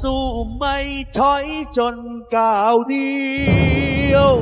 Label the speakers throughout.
Speaker 1: สู้ไม่ถอยจนก้าวเดียว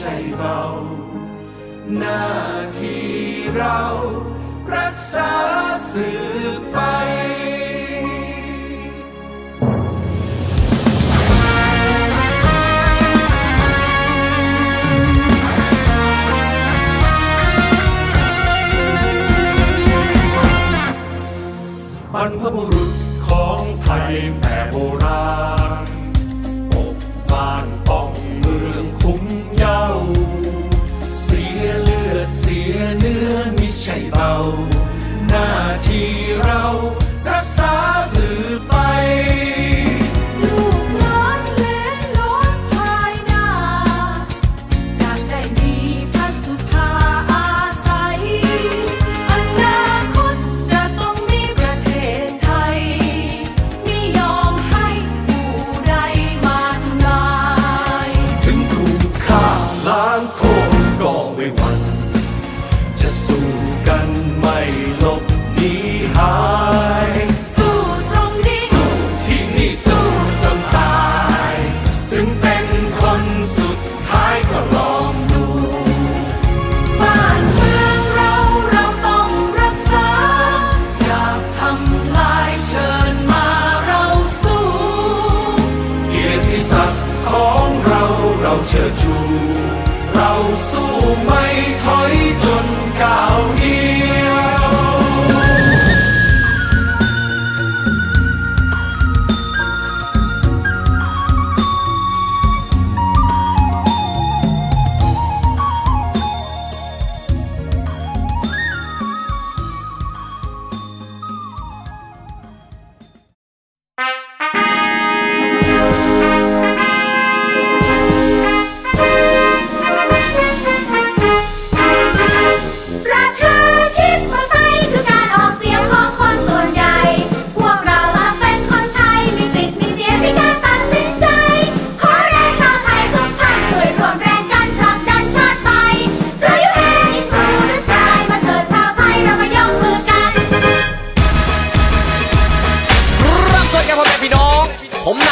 Speaker 2: ช่เบา หน้าที่เรารักษาสืบไปบรรพบุรุษของไทยแต่โบราณ กก็ไม่
Speaker 3: ห
Speaker 2: วั่จะสู้กันไม่ลบหนีหา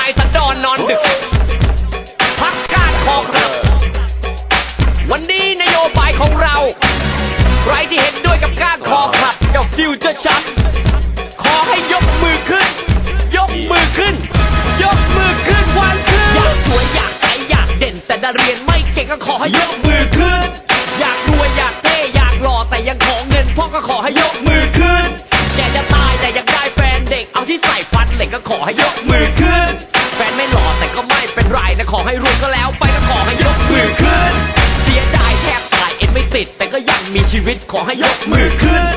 Speaker 2: ายสั
Speaker 3: น
Speaker 2: ดอน
Speaker 4: นอนดึก
Speaker 5: พักการคอครับ วันนี้นโยบายของเรา ใครที่เห็นด้วยกับการคอขัดกับฟิวเจอร์ชันขอให้ยกมือขึ้น ยกมือขึ้น ยกมือขึ้นวันขึ้น อยากสวยอยากใสอยากเด่น แต่ดาเรียนไม่เก่งก็ขอให้ยกมือขึ้น อยากรวยอยากเท่อยากหล่อแต่ยังขอเงินพ่อก็ขอให้ยกมือขึ้น แกจะตายแต่ยังได้แฟนเด็กเอาที่ใส่ฟันเหล็กก็ขอให้ยกมือขึ้น ติด แต่ก็ยังมีชีวิตขอให้ยกมือขึ้น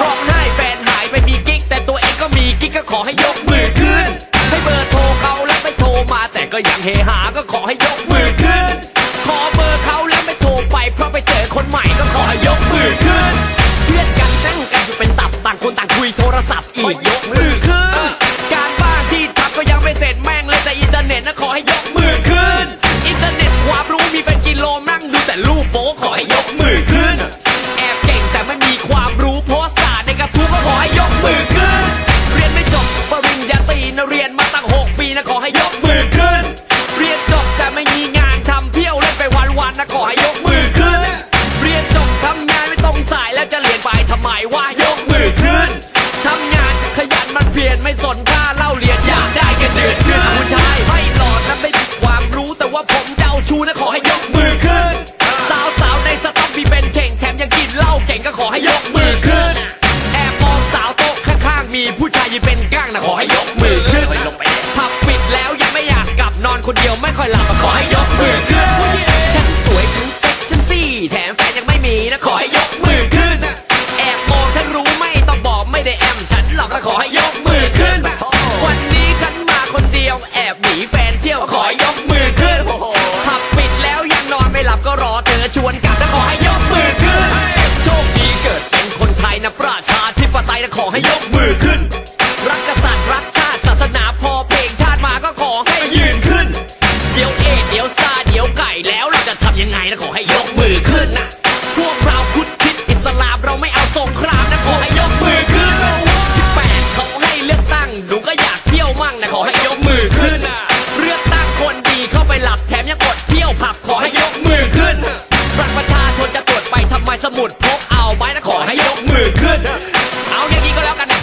Speaker 5: ร้องไห้แฟนหายไปมีกิ๊ก แต่ตัวเองก็มีกิ๊กก็ขอให้ยกมือขึ้น ให้เบอร์โทรเขาแล้วไม่โทรมา แต่ก็ยังเฮหาก็ขอให้ยกมือ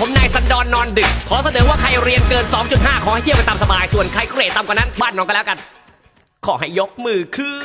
Speaker 5: มนายซันดอนนอนดึก ขอเสนอว่าใครเรียนเกิน 2.5 ขอให้เที่ยวไปตามสบาย ส่วนใครเกรดต่ำกว่านั้น บ้านนอนก็แล้วกัน ขอให้ยกมือคือ